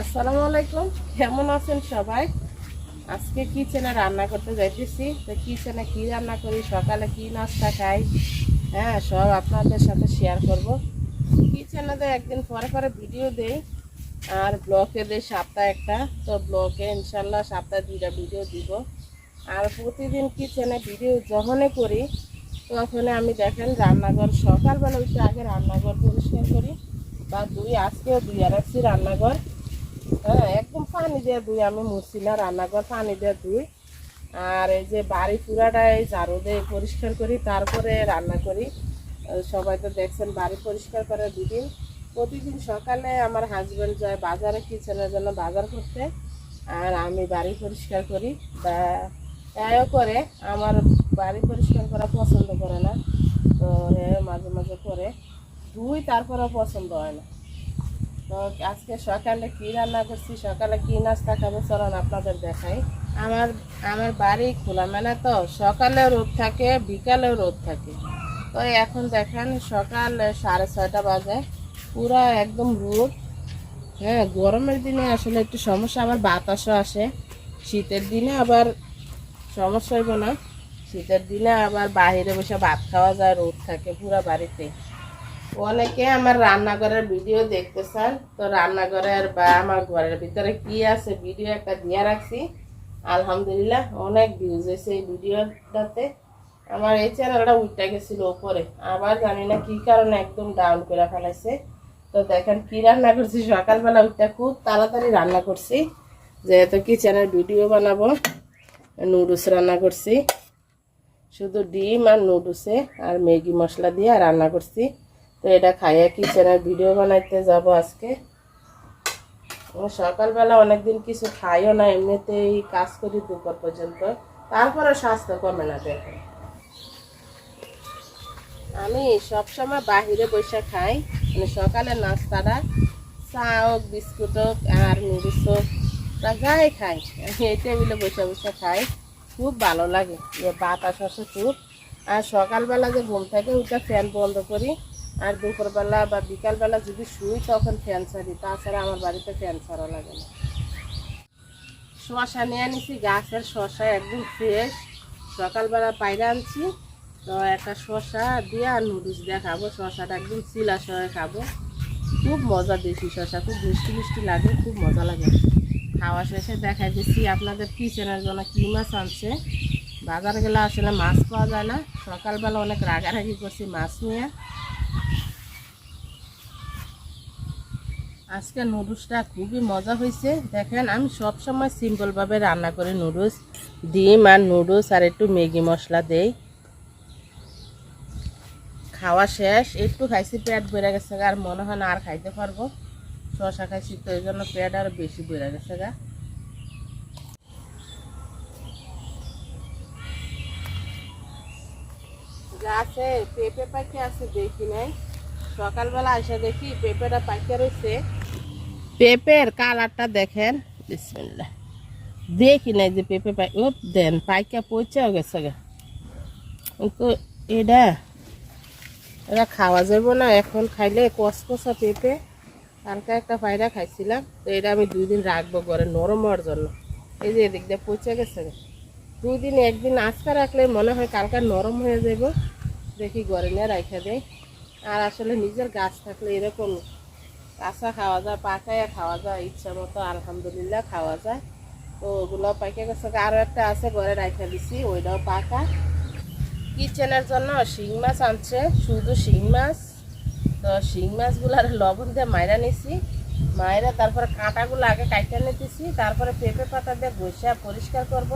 আসসালামু আলাইকুম। কেমন আছেন সবাই? আজকে কিচেনে রান্না করতে যাইতেছি। তো কিচেনে কি রান্না করি, সকালে কি নাস্তা খাই? হ্যাঁ সব আপনাদের সাথে শেয়ার করব। কিচেনে তো একদিন পরে পরে ভিডিও দেই। আর ব্লকে দেই সপ্তাহে একটা। তো ব্লকে ইনশাল্লাহ সপ্তাহে দুইটা ভিডিও দিব। আর প্রতিদিন কিচেনে ভিডিও যখনই করি তখন আমি দেখেন রান্নাঘর সকালবেলা উঠে আগে রান্নাঘর পরিষ্কার করি। বা দুই আজকেও দুই আর রান্নাঘর। হ্যাঁ একদম পানি দিয়ে ধুই, আমি মুছছি না রান্নাঘর পানি দিয়ে ধুই। আর এই যে বাড়ি পুরাটা এই ঝাড়ু দিয়ে পরিষ্কার করি, তারপরে রান্না করি। সবাই তো দেখছেন, বাড়ি পরিষ্কার করে দুদিন। প্রতিদিন সকালে আমার হাজব্যান্ড যায় বাজারে কিচেনের জন্য বাজার করতে, আর আমি বাড়ি পরিষ্কার করি। এও করে, আমার বাড়ি পরিষ্কার করা পছন্দ করে না। তো মাঝে মাঝে করে। ধুই, তারপরেও পছন্দ হয় না। তো আজকে সকালে কি রান্না করছি? সকালে কি নাস্তা খাব? চলুন আপনাদের দেখাই। আমার আমার বাড়ি খোলা মানে তো। সকালেও রোদ থাকে, বিকালেও রোদ থাকে। তো এখন দেখেন সকাল সাড়ে ছয়টা বাজে। পুরা একদম রোদ। হ্যাঁ গরমের দিনে আসলে একটু সমস্যা। আবার বাতাসও আসে। শীতের দিনে আবার সমস্যা হইব না। শীতের দিনে আবার বাইরে বসে ভাত খাওয়া যায়, রোদ থাকে পুরা বাড়িতে। অনেকে আমার রান্নাঘরের ভিডিও দেখতে চান। তো রান্নাঘরের বা আমার ঘরের ভিতরে কি আছে ভিডিও একটা দিয়ে রাখছি। আলহামদুলিল্লাহ, অনেক ভিউজ হয়েছে এই ভিডিওটাতে। আমার এই চ্যানেলটা উঠতে গেছিল ওপরে। আবার জানি না কি কারণে একদম ডাউন করে ফেলাইছে তো দেখেন কি রান্না করছি। সকালবেলা উঠতে খুব তাড়াতাড়ি রান্না করছি। যেহেতু কিচেনের ভিডিও বানাবো নুডলস রান্না করছি। শুধু ডিম আর নুডলসে আর ম্যাগি মশলা দিয়ে রান্না করছি। তো এটা খাইয়া কিচেনের ভিডিও বানাইতে যাব আজকে। সকালবেলা অনেকদিন কিছু খাইও না, এমনিতেই কাজ করি দুপুর পর্যন্ত। তারপরে স্বাস্থ্য কমে না দেখেন আমি সবসময় বাহিরে বসে খাই মানে সকালে নাস্তাটা চা হোক বিস্কুট হোক আর নুডলস হোক, তা যাই খাই। আমি এই টেবিলে বসে বসে খাই, খুব ভালো লাগে। যে বাতাস আসে খুব। আর সকালবেলা যে ঘুম থেকে উঠে ফ্যান বন্ধ করি আর দুপুরবেলা বা বিকালবেলা যদি শুই, তখন ফ্যান ছাড়ি। তাছাড়া আমার বাড়িতে ফ্যান ছাড়া লাগে না। শশা নিয়ে আনিছি, গাছের শশা একদম ফ্রেশ সকালবেলা পায়রা আনছি। তো একটা শশা দিয়ে আর নুডলস দিয়ে খাব শশাটা একদম চিলা সহে খাব। খুব মজা দেশি শশা খুব মিষ্টি মিষ্টি লাগে, খুব মজা লাগে। খাওয়া শেষে দেখা দিচ্ছি আপনাদের কিচেনের জন্য কী মাছ আনছে। বাজার গেলে আসলে মাছ পাওয়া যায় না। সকালবেলা অনেক রাগারাগি করছি মাছ নিয়ে। আজকে নুডলসটা খুবই মজা হয়েছে। দেখেন, আমি সব সময় সিম্পলভাবে রান্না করি নুডলস, ডিম আর নুডলস আর একটু ম্যাগি মশলা দেই। খাওয়া শেষ, একটু খাইছি, পেট বেড়ে গেছে আর মনে হয় না আর খাইতে পারব। শশা খাইছি তো এই জন্য পেট আর বেশি বেড়ে গেছে গা। গাছে পেঁপে পাখি আছে দেখি নাই। সকালবেলা আসে দেখি পেঁপেটা পাইকে রয়েছে পেঁপের কালারটা দেখেন, বিসমিল্লাহ। দেখি নাই যে পেঁপে পাই ও দেন, পাইকা পচেও গেছে গা। কিন্তু এটা এটা খাওয়া যাবে না, এখন খাইলে কসকসা পেঁপে। হালকা একটা পায়রা খাইছিলাম, তো এটা আমি দুই দিন রাখব ঘরে নরম হওয়ার জন্য। এই যে এদিক দিয়ে পচে গেছে গা। দুই দিন, একদিন আজকে রাখলে মনে হয় কালকে নরম হয়ে যাব দেখি ঘরে নিয়ে রাখা দেয় আর আসলে নিজের গাছ থাকলে এরকম কাঁচা খাওয়া যায় পাকাইয়া খাওয়া যায়, ইচ্ছা মতো আলহামদুলিল্লাহ খাওয়া যায়। তো ওগুলো পাইকে গেছে। আরও একটা আছে, ঘরে রাখা দিছি, ওইটাও পাকা। কিচেনের জন্য শিং মাছ আনছে, শুধু শিং মাছ। তো শিং মাছগুলার লবণ দিয়ে মাইরা নিছি। মাইরা তারপরে কাঁটাগুলো আগে কাইটে নিতেছি, তারপরে পেঁপে পাতা দিয়ে বসে পরিষ্কার করব।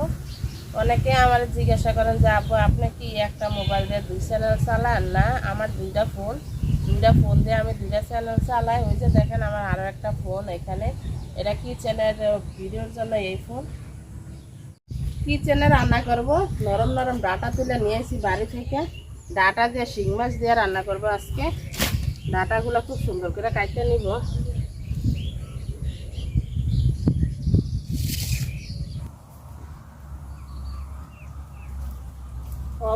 অনেকে আমার জিজ্ঞাসা করেন যে, আপু, আপনি কি একটা মোবাইল দিয়ে দুই চ্যানেল চালান? না, আমার দুইটা ফোন দুইটা ফোন দিয়ে আমি দুইটা চ্যানেল চালাই। ওই যে দেখেন, আমার আরও একটা ফোন এখানে। এটা কিচেনের ভিডিওর জন্য এই ফোন কিচেনে রান্না করব? নরম নরম ডাটা তুলে নিয়ে বাড়ি থেকে। ডাটা দিয়ে শিং মাছ দিয়ে রান্না করব আজকে। ডাটাগুলো খুব সুন্দর করে কাটতে নিব।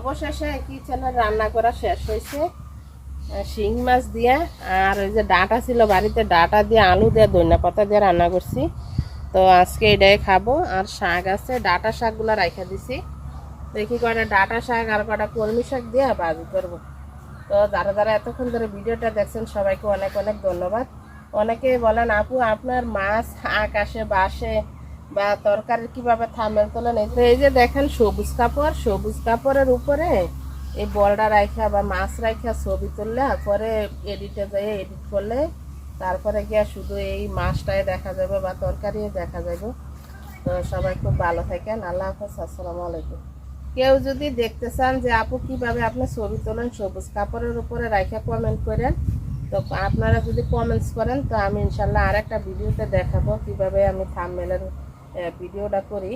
অবশেষে কিচেনে রান্না করা শেষ হয়েছে? শিং মাছ দিয়ে আর ওই যে ডাঁটা ছিল বাড়িতে, ডাঁটা দিয়ে আলু দিয়ে ধনিয়া পাতা দিয়ে রান্না করছি। তো আজকে এটাই খাব। আর শাক আছে, ডাঁটা শাকগুলো রাখা দিছি। দেখি কয়টা ডাঁটা শাক আর কটা কলমি শাক দিয়ে বাজি করব। তো যারা যারা এতক্ষণ ধরে ভিডিওটা দেখছেন, সবাইকে অনেক অনেক ধন্যবাদ। অনেকে বলেন, আপু, আপনার মাছ আকাশে, বাসে বা তরকারি কীভাবে থামেল তোলেন এই তো এই যে দেখেন সবুজ কাপড় সবুজ কাপড়ের উপরে এই বলটা রাখা বা মাছ রাখা ছবি তুললে পরে এডিটে যাই এডিট করলে তারপরে গিয়ে শুধু এই মাছটাই দেখা যাবে বা তরকারি দেখা যাবে তো সবাই খুব ভালো থাকেন। আল্লাহ হাফেজ। আসসালামু আলাইকুম। কেউ যদি দেখতে চান যে আপু কীভাবে আপনি ছবি তোলেন, সবুজ কাপড়ের উপরে রাখা কমেন্ট করেন, তো আপনারা যদি কমেন্টস করেন, তো আমি ইনশাল্লাহ আর একটা ভিডিওতে দেখাবো কীভাবে আমি থামমেলের ভিডিওটা করি।